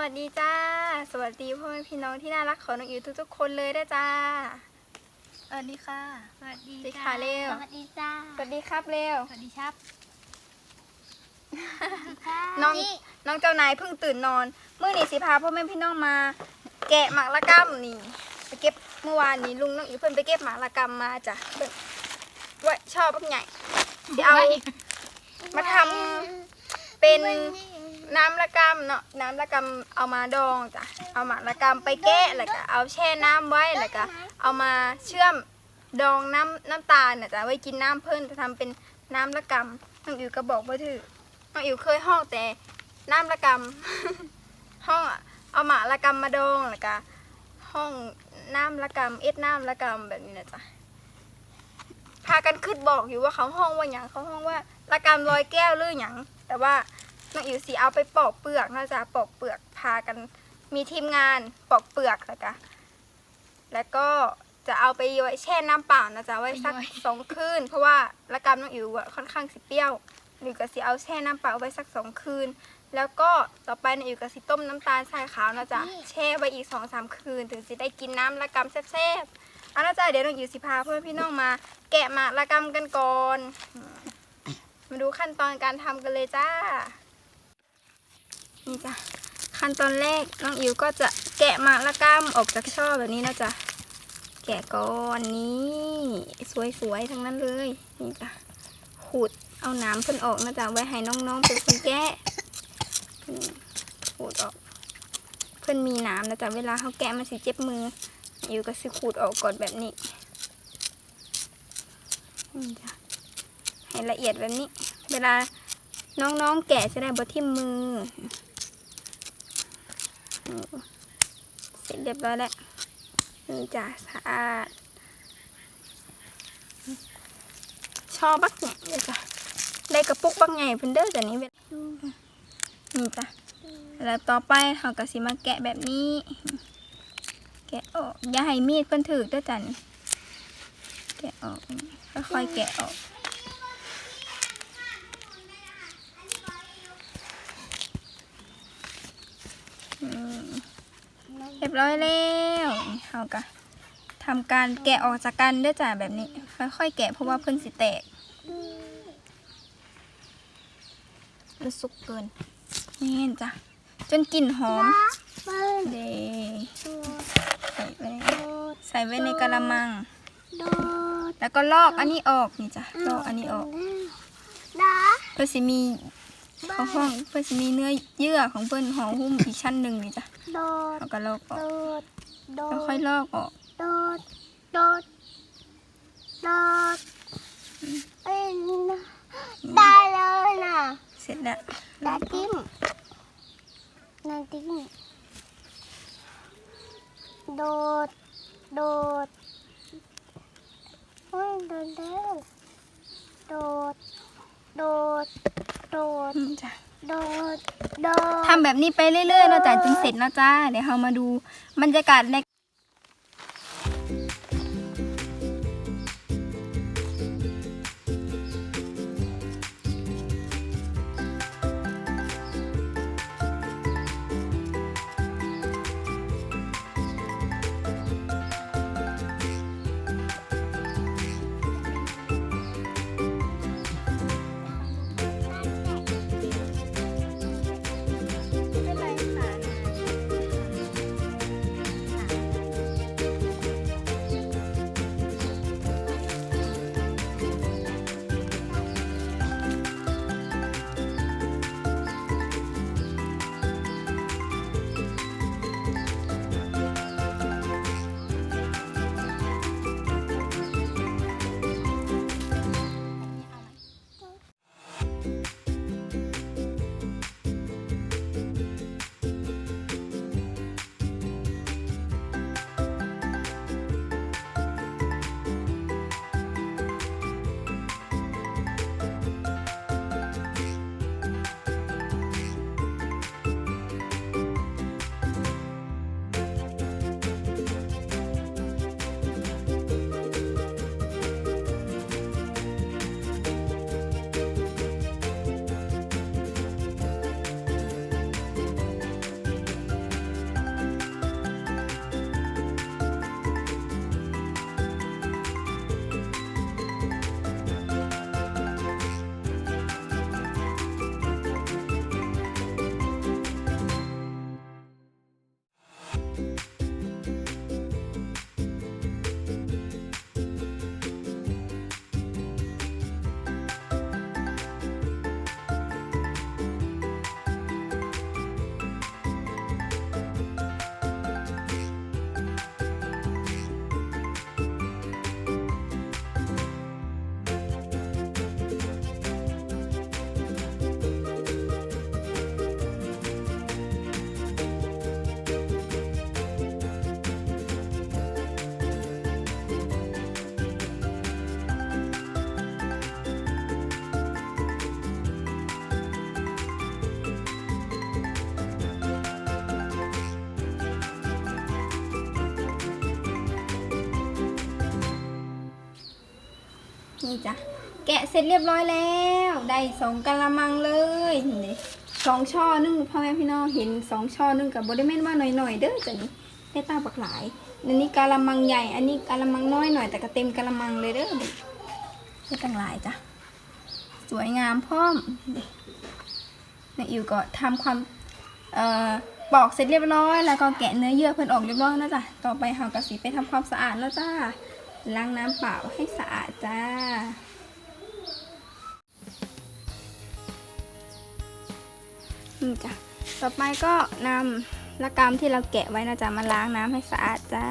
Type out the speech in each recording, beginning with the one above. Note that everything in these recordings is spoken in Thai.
วัสดีจ้า สวัสดีพ่อแม่พี่น้องที่น่ารักของน้องอิ๋วทุกๆคนเลยด้วยจ้าสวัสดีค่ะ สวัสดีสวัสดีค่ะเร็ว สวัสดีจ้า สวัสดีครับเร็ว สวัสดีครับน้องน้องเจ้านายเพิ่งตื่นนอนเมื่อนี่สิพาพ่อแม่พี่น้องมา แกะหมากละกำนี่ไปเก็บเมื่อวานนี้ลุงน้องอิ๋วเพิ่นไปเก็บหมากละกำมาจ้ะเพิ่นว่าชอบพักใหญ่เดี๋ยวเอามาทำเป็น น้ำละกำเนาะน้ำละกำเอามาดองจ้ะเอามาละกำไปแกะแล้วก็เอาแช่น้ำไว้แล้วก็เอามาเชื่อมดองน้ำน้ำตาลน่ะจ้ะไว้กินน้ำเพิ่นจะทำเป็นน้ำละกำน้องอิ๋วก็บอกว่าถือน้องอิ๋วเคยห้องแต่น้ำละกำห้องเอาหมาละกำมาดองแล้วก็ห้องน้ำละกำเอ็ดน้ำละกำแบบนี้นะจ๊ะพากันขึ้นบอกอยู่ว่าเขาห้องว่าอย่างเขาห้องว่าละกำลอยแก้วหรืออย่างแต่ว่า น้องอิ๋วสีเอาไปปอกเปลือกนะจ๊ะปอกเปลือกพากัน มีทีมงานปอกเปลือกแล้วก็แล้วก็จะเอาไปไว้แช่น้ำเปล่านะจ๊ะไว้สักสองคืนเพราะว่าละกำน้องอิ๋วอะค่อนข้างสิเปรี้ยวหรือก็สิเอาแช่น้ำเปล่าไว้สักสองคืน แล้วก็ต่อไปเนี่ยอยู่กับสิต้มน้ำตาลทรายขาวนะจ๊ะแช่ไว้อีกสองสามคืน ถึงสิได้กินน้ำละกำแซ่บๆเอาละจ้ะเดี๋ยวน้องอยู่สิพาเพื่อนพี่น้องมา แกะหมากละกำกันก่อนอืมมาดูขั้นตอนการทำกันเลยจ้า นี่จ้ะขั้นตอนแรกน้องอิ๋วก็จะแกะหมากละกำออกจากช่อแบบนี้นะจ๊ะแกะก่อนนี้สวยๆทั้งนั้นเลยนี่จ้ะขูดเอาน้ำเพิ่นออกนะจ๊ะไว้ให้น้องๆเป็นคนแกะขูดออก เพิ่นมีน้ำนะจ๊ะเวลาเขาแกะมันสิเจ็บมืออยู่ก็สิขูดออกก่อนแบบนี้นี่จ้ะให้ละเอียดแบบนี้ เวลาน้องๆแกะจะได้บทิ่มมือ เสร็จเรียบร้อยแล้วนี่จ้ะสะอาด ชอบบักเนี่ยเดี๋ยวจ้ะได้กระปุกบางไงเพิ่นเด้อแต่นี้เวลนี่จ้ะแล้วต่อไปเขาก็สิมาแกะแบบนี้ แกะออกอย่าให้มีดเพิ่นถือเด้อจ้ะนี่แกะออกค่อยๆแกะออกอืมเรีย บร้อยแล้วเขาก็ทำการแกะออกจากกันเด้อจ้ะแบบนี้ ค่อยๆแกะเพราะว่าเพิ่นสิแตกมันสุกเกินนี่เห็นจ้ะจนกลิ่นหอมเดใส่ไว้ใส่ไว้ในกะละมังโดดแล้วก็ลอกอันนี้ออกนี่จ้ะลอกอันนี้ออกดาเพื่อสิมี เขาห้องเพื่อสิมีเนื้อเยื่อของเพื่อนห่อหุ้มอีกชั้นหนึ่งนี่จ้ะโดดแล้วก็ลอกอโดอกดโดแล้วดค่อยลอกออกโดดโดดโดดเอ้ยได้เลยนะเสร็จแล้วดาจิ้มนาจิ้มโดดโดดโอ้ยโดดเร็วโดดโดด โดดนี่จ้ะโดด โดด ทำแบบนี้ไปเรื่อยๆเนาะจ้ะจนเสร็จนะจ้าเดี๋ยวเรามาดูบรรยากาศใน นี่จ้ะแกะเสร็จเรียบร้อยแล้ว ได้สองกะละมังเลยนี่สองช่อนึ่งพ่อแม่พี่น้องเห็นสองช่อนึ่งกับบริเวณว่าหน่อยๆเด้อจ้ะนี่ได้ตาบักหลายอันนี้กะละมังใหญ่ อันนี้กะละมังน้อยหน่อยแต่ก็เต็มกะละมังเลยเด้อได้ตั้งหลายจ้ะสวยงามพร้อมนี่นายอิวก็ทำความเอ่อปอกเสร็จเรียบร้อย แล้วก็แกะเนื้อเยื่อเพิ่นออกเรียบร้อยแล้วจ้ะต่อไปเฮากะสิไปทำความสะอาดแล้วจ้า ล้างน้ำเปล่าให้สะอาดจ้า นี่จ้ะ ต่อไปก็นำละกามที่เราแกะไว้นะจ๊ะมาล้างน้ำให้สะอาดจ้า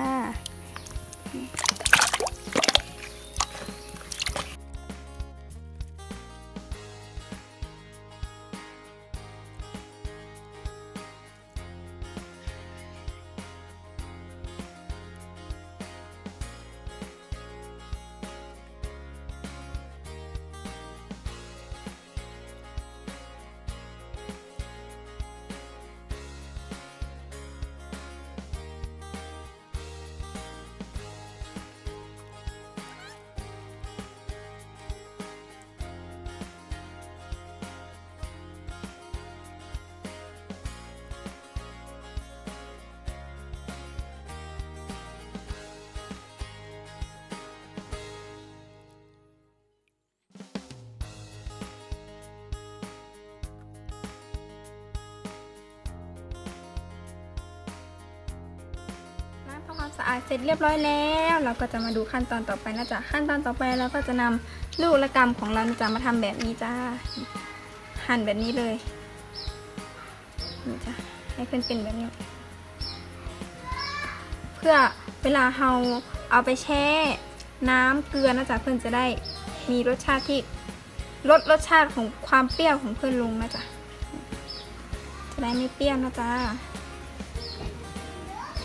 สะอาดเสร็จเรียบร้อยแล้ว เราก็จะมาดูขั้นตอนต่อไปนะจ๊ะขั้นตอนต่อไปเราก็จะนำลูกละกำของเราจะมาทำแบบนี้จ้าหั่นแบบนี้เลยนี่จ้ะให้เพื่อนเป็นแบบนี้ เพื่อเวลาเราเอาไปแช่น้ำเกลือนะจ๊ะเพื่อนจะได้มีรสชาติที่ลดรสชาติของความเปรี้ยวของเพื่อนลงนะจ๊ะจะได้ไม่เปรี้ยวนะจ๊ะ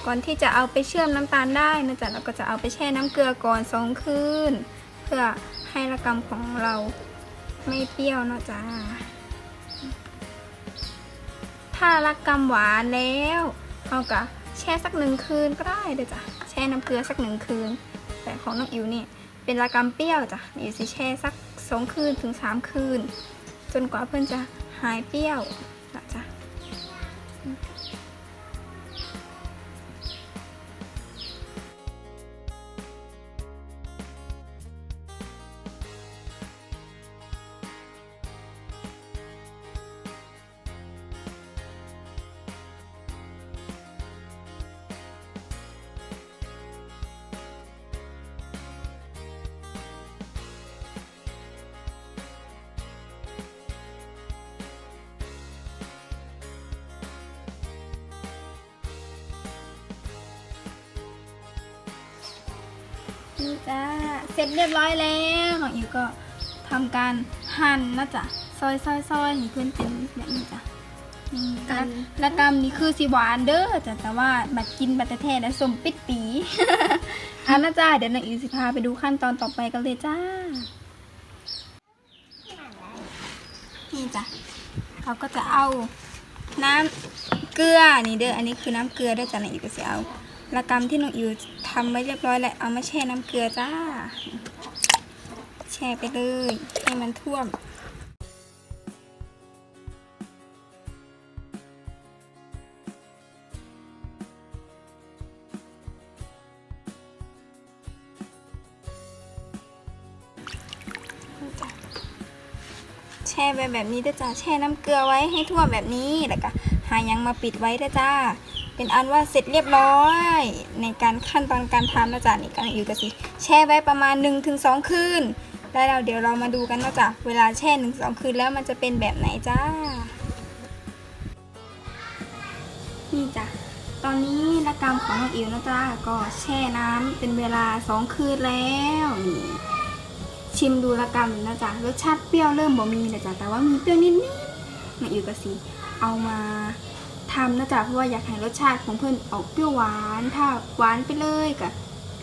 ก่อนที่จะเอาไปเชื่อมน้ำตาลได้นะจ๊ะเราก็จะเอาไปแช่น้ำเกลือก่อนสองคืน เพื่อให้ระกำของเราไม่เปรี้ยวนะจ๊ะถ้าระกำหวานแล้วเราก็แช่สักหนึ่งคืนก็ได้เด้อจ้ะแช่น้ำเกลือสักหนึ่งคืน แต่ของน้องอิ๋วนี่เป็นระกำเปรี้ยวจ้ะอิ๋วสิแช่สักสองคืนถึงสามคืน จนกว่าเพื่อนจะหายเปรี้ยว นี่จ้าเสร็จเรียบร้อยแล้วของอิวก็ทำการหั่นนะจ๊ะซอยซอยซอยให้เพื่อนเป็นแบบนี้จ้ะนี่กันและกำนี่คือสีหวานเด้อจ้ะแต่ว่าบัดกินบัดแท้ๆแล้วสมปิดปีเอานะจ้าเดี๋ยวน้องอิวสิพาไปดูขั้นตอนต่อไปกันเลยจ้านี่จ้ะเราก็จะเอาน้ำเกลือนี่เด้ออันนี้คือน้ำเกลือเด้อจ้ะน้องอิวก็จะเอา ละกรรมที่น้องอิวทำไว้เรียบร้อยแล้วเอามาแช่น้ำเกลือจ้า แช่ไปเลยให้มันท่วมแช่ไปแบบนี้ด้วยจ้าแช่น้ำเกลือไว้ให้ทั่วแบบนี้แล้วก็หายังมาปิดไว้ด้วยจ้า เป็นอันว่าเสร็จเรียบร้อย ในการขั้นตอนการทำนะจ๊ะนี่การอยู่กันสิแช่ไว้ประมาณ 1-2 คืนแล้วเราเดี๋ยวเรามาดูกันนะจ๊ะเวลาแช่หนึ่งสองคืนแล้วมันจะเป็นแบบไหนจ้า นี่จ้ะตอนนี้ละกรรมของน้องอิ๋วนะจ๊ะก็แช่น้ำเป็นเวลา 2 คืนแล้วนี่ชิมดูละกันนะจ๊ะรสชาติเปรี้ยวเริ่มบ่มีนะจ๊ะแต่ว่ามีเปรี้ยวนิดๆมาอยู่กับสิเอามา ทำนะจ๊ะเพราะว่าอยากให้รสชาติของเพื่อนออกเปรี้ยวหวาน ถ้าหวานไปเลยกับ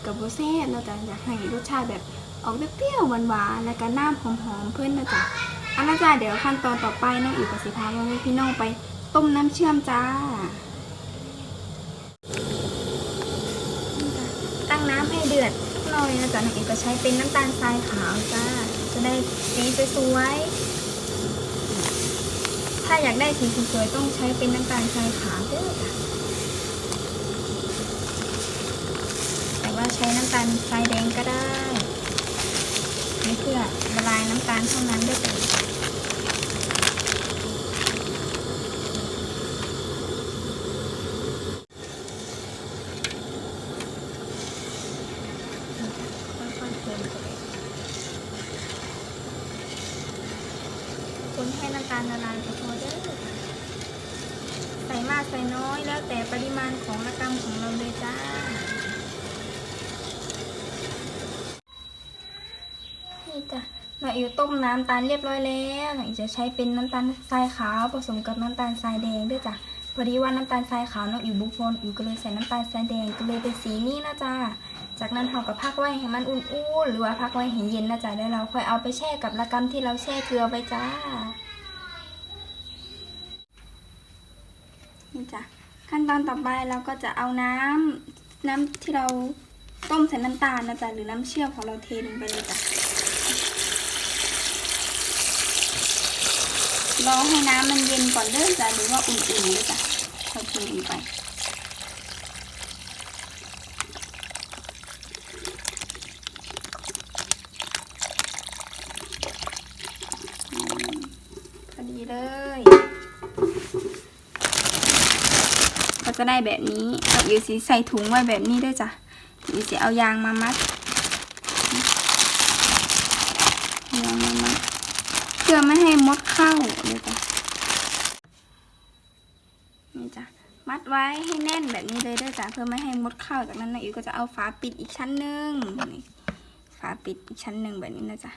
กับโบเซ่บนะจ๊ะอยากให้รสชาติแบบออกเปรี้ยวๆหวานๆแล้วก็น้ำหอมๆเพื่อนนะจ๊ะเอันนะจ๊ะเดี๋ยวขั้นตอนต่อไปน้องอิ๋วกับสิพามาพี่น้องไปต้มน้ำเชื่อมจ้านี่จ้ะตั้งน้ำให้เดือดหน่อยนะจ๊ะน้องอิ๋วก็ใช้เป็นน้ำตาลทรายขาวจ้าจะได้สีสวยๆ ถ้าอยากได้สีสวยๆต้องใช้เป็นน้ำตาลทรายขาวเด้อค่ะแต่ว่าใช้น้ำตาลทรายแดงก็ได้เพื่อละลายน้ำตาลเท่านั้นได้อจ้ะ ค่อยๆคนไป คนให้น้ำตาลละลายก็พอเด้อใส่มากใส่น้อยแล้วแต่ปริมาณของละกรรมของเราเลยจ้า นี่จ้ะเราอิวต้มน้ำตาลเรียบร้อยแล้วเราอิวจะใช้เป็นน้ำตาลทรายขาวผสมกับน้ำตาลทรายแดงด้วยจ้ะพอดีว่าน้ำตาลทรายขาวน้องอิวบุกพลอิวก็เลยใส่น้ำตาลทรายแดงก็เลยเป็นสีนี้นะจ้า จากนั้นเราก็พักไว้ให้มันอุ่นๆหรือว่าพักไว้ให้เย็นนะจ๊ะแล้วเราค่อยเอาไปแช่กับละกำที่เราแช่เกลือไว้จ้า นี่จ้ะขั้นตอนต่อไปเราก็จะเอาน้ำน้ำที่เราต้มใส่น้ำตาลนะจ๊ะหรือน้ำเชื่อมของเราเทลงไปเลยจ้ะรอให้น้ำมันเย็นก่อนเด้อจ้ะหรือว่าอุ่นๆเลยจ้ะเราเทลงไป พอดีเลย ก็ จะได้แบบนี้เราอยู่สีใส่ถุงไว้แบบนี้ด้วยจ้ะอยู่สีเอายางมามัดเอายางมามัดเพื่อไม่ให้มดเข้าเลยจ้ะนี่จ้ะมัดไว้ให้แน่นแบบนี้เลยด้วยจ้ะเพื่อไม่ให้มดเข้าจากนั้นนะอิวก็จะเอาฝาปิดอีกชั้นหนึ่งนี่ฝาปิดอีกชั้นหนึ่งแบบนี้นะจ๊ะ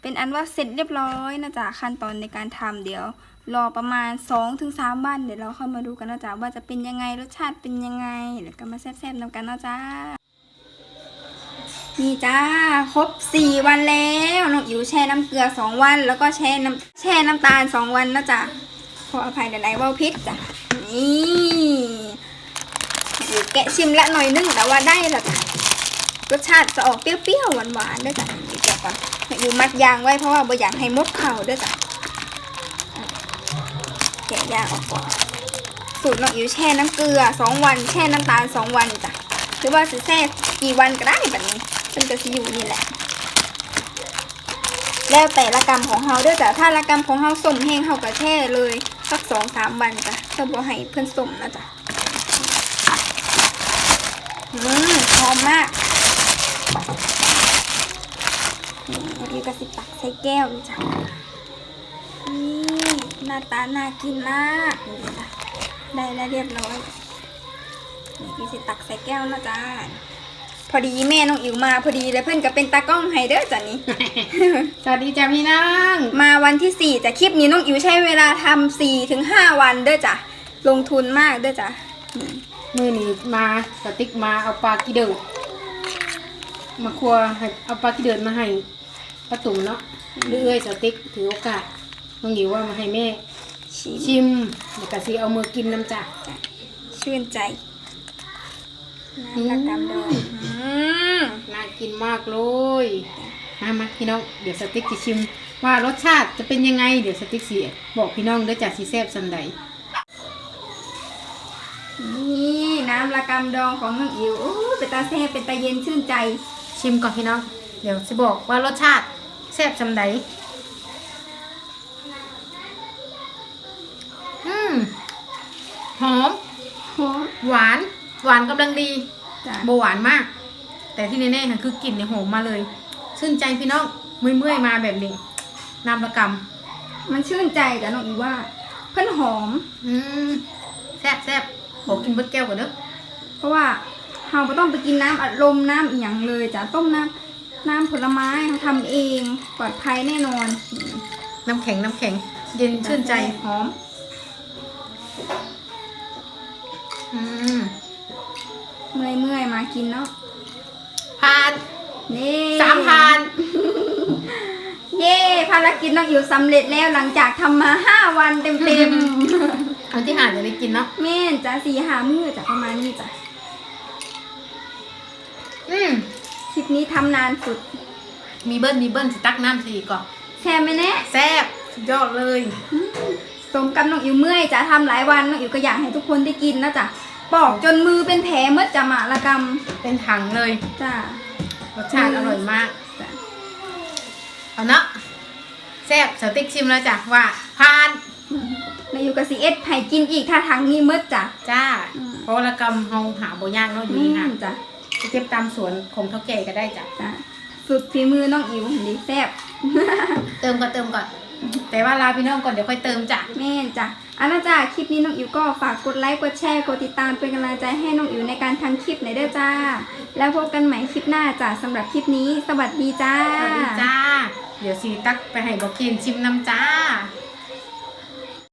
เป็นอันว่าเสร็จเรียบร้อยนะจ๊ะขั้นตอนในการทำเดี๋ยว รอประมาณ2อถึงสามวันเดี๋ยวเราเข้ามาดูกันนะจ๊ะว่าจะเป็นยังไงรสชาติเป็นยังไงเดี๋ยวก็มาแซ่บๆนำกันนะจ๊ะนี่จ้าครบสี่วันแล้วน้องอิ๋วแช่น้ำเกลือสองวัน แล้วก็แช่น้ำแช่น้ำตาลสองวันนะจ๊ะขออภัยหลายๆว่าพิษจ้ะนี่อิ๋วแกะชิมละหน่อยนึงแต่ว่าได้ละจ้ะรสชาติจะออกเปรี้ยวๆหวานๆด้วยจ้ะเดี๋ยวแกะก่อนอยู่มัดยางไว้เพราะว่าบ่อยากให้มดเข่าด้วยจ้ะ แกะยางออกก่อนสูตรน้องอิ๋วแช่น้ำเกลือสองวันแช่น้ำตาลสองวันจ้ะหรือว่าสิแช่กี่วันก็ได้แบบนี้มันก็สิอยู่นี่แหละ แล้วแต่ละกรรมของเฮาด้วยจ้ะถ้าละกรรมของเฮาส้มแห้งเฮาก็แช่เลยสักสองสามวันจ้ะถ้าบ่ให้เพื่อนส้มนะจ้ะอืมหอมมากนี่อันนี้ก็สิตักใส่แก้วจ้ะ หน้าตาน่ากินมากนี่จ้ะได้แล้วเรียบร้อยนี่พี่สิตักใส่แก้วนะจ้าพอดีแม่น้องอิ๋วมาพอดีเลยเพื่อนก็เป็นตากล้องให้เด้อจ้ะนี่สวัสดีจ้าพี่น้องมาวันที่สี่จ้ะคลิปนี้น้องอิ๋วใช้เวลาทำสี่ถึงห้าวันเด้อจ้ะลงทุนมากเด้อจ้ะนี่มือหนีมาสติ๊กมาเอาปลากีเดิดมาครัวให้เอาปลากีเดิดมาให้ป้าตุ๋มเนาะหรือเอ้ยสติ๊กถือโอกาส น้องหยิวว่ามาให้แม่ ชิมชิมเดี๋ยวกะซีเอามือกินน้ำจ้ะชื่นใจน้ำละกำดองอืมน่ากินมากเลยมามาพี่น้อง เดี๋ยวสติ๊กจะชิม ว่ารสชาติจะเป็นยังไง เดี๋ยวสติ๊กสิบอกพี่น้องเด้อจ้ะสีแซ่บสันใดนี่น้ำละกำดองของน้องอิ๋วโอ้เป็นตาแซ่บเป็นตาเย็นชื่นใจ ชิมก่อนพี่น้อง เดี๋ยวสิบอกว่ารสชาติแซ่บสันใดอืม หอม หอม หวาน หวานกำลังดีจ้ะโบหวานมาก แต่ที่แน่ๆค่ะคือกลิ่นเนี่ยหอมมาเลย ชื่นใจพี่น้องเมื่อยๆมาแบบนี้น้ำประกมันชื่นใจแต่น้องอิ๋วว่า เพิ่นหอมำอืมแซ่บแซ่บขอกินเบิดแก้วก่อนเด้อเพราะว่าเราไม่ต้องไปกินน้ำอัดลมน้ำอีหยังเลยจ้ะต้มน้ำน้ำผลไม้เราทำเองปลอดภัยแน่นอนน้ำแข็งน้ำแข็ง เย็นชื่นใจหอมอืม เมื่อยเมื่อยๆมากินเนาะผ่านนี่สามผ่าน เย้ภารกิจน้องอิ๋วสำเร็จแล้วหลังจากทำมาห้าวันเต็มเต็มอันที่หาจะได้กินเนาะๆแม่นจ้ะสี่หามือจ้ะประมาณนี้จ้ะอืมคลิปนี้ทำนานสุด มีเบิ้ลมีเบิ้ลสิตักน้ำสีก่อนแช่ไหมแน่แซ่บสุดยอดเลย สมกับน้องอิ๋วเมื่อยจะทำหลายวันน้องอิ๋วก็อยากให้ทุกคนได้กินนะจ๊ะ ปอกจนมือเป็นแผลเมื่อจะหมาละกรรมเป็นถังเลยจ้ารสชาติอร่อยมากจ้ะเอาเนาะแซ่บสติ๊กชิมแล้วจ้ะว่าผ่านน้องอิ๋วกับซีเอสให้กินอีกถ้าถังนี้เมื่อจ้ะจ้าอืมเพราะวละกรรมเฮาหาบ่ยากเนาะอยู่นี่นี่ค่ะจ้ะไปเก็บตามสวนของเท่าแก่ก็ได้จ้ะจ้ะสุดฝีมือน้องอิ๋วดีแซ่บเติมก่อนเติมก่อนแต่ว่าลาพี่น้องก่อนเดี๋ยวค่อยเติมจ้ะแม่นจ้ะ อาณาจ้าคลิปนี้น้องอิ๋วก็ฝากกดไลค์กดแชร์กดติดตามเป็นกำลังใจให้น้องอิ๋วในการทำคลิปหน่อยเด้อจ้า แล้วพบกันใหม่คลิปหน้าจ้าสำหรับคลิปนี้ สวัสดีจ้า สวัสดีจ้า เดี๋ยวสีตักไปให้บอกกินชิมน้ำจ้า